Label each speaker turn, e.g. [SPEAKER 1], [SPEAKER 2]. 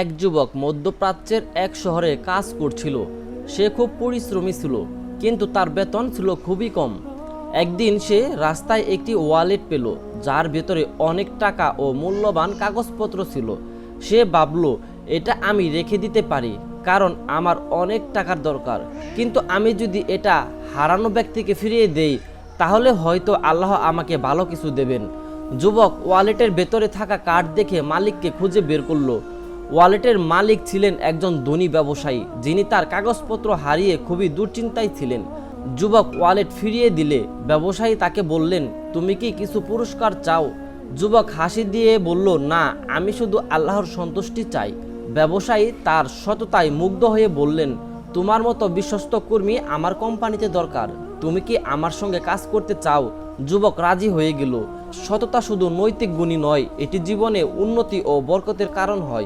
[SPEAKER 1] এক যুবক মধ্যপ্রাচ্যের এক শহরে কাজ করছিল। সে খুব পরিশ্রমী ছিল, কিন্তু তার বেতন ছিল খুবই কম। একদিন সে রাস্তায় একটি ওয়ালেট পেল, যার ভেতরে অনেক টাকা ও মূল্যবান কাগজপত্র ছিল। সে ভাবল, এটা আমি রেখে দিতে পারি, কারণ আমার অনেক টাকার দরকার। কিন্তু আমি যদি এটা হারানো ব্যক্তিকে ফিরিয়ে দেই, তাহলে হয়তো আল্লাহ আমাকে ভালো কিছু দেবেন। যুবক ওয়ালেটের ভেতরে থাকা কার্ড দেখে মালিককে খুঁজে বের করল। ওয়ালেটের মালিক ছিলেন একজন ধনী ব্যবসায়ী, যিনি তার কাগজপত্র হারিয়ে খুবই দুশ্চিন্তায় ছিলেন। যুবক ওয়ালেট ফিরিয়ে দিলে ব্যবসায়ী তাকে বললেন, তুমি কি কিছু পুরস্কার চাও? যুবক হাসি দিয়ে বলল, না, আমি শুধু আল্লাহর সন্তুষ্টি চাই। ব্যবসায়ী তার সততায় মুগ্ধ হয়ে বললেন, তোমার মতো বিশ্বস্ত কর্মী আমার কোম্পানিতে দরকার। তুমি কি আমার সঙ্গে কাজ করতে চাও? যুবক রাজি হয়ে গেল। সততা শুধু নৈতিক গুণী নয়, এটি জীবনে উন্নতি ও বরকতের কারণ হয়।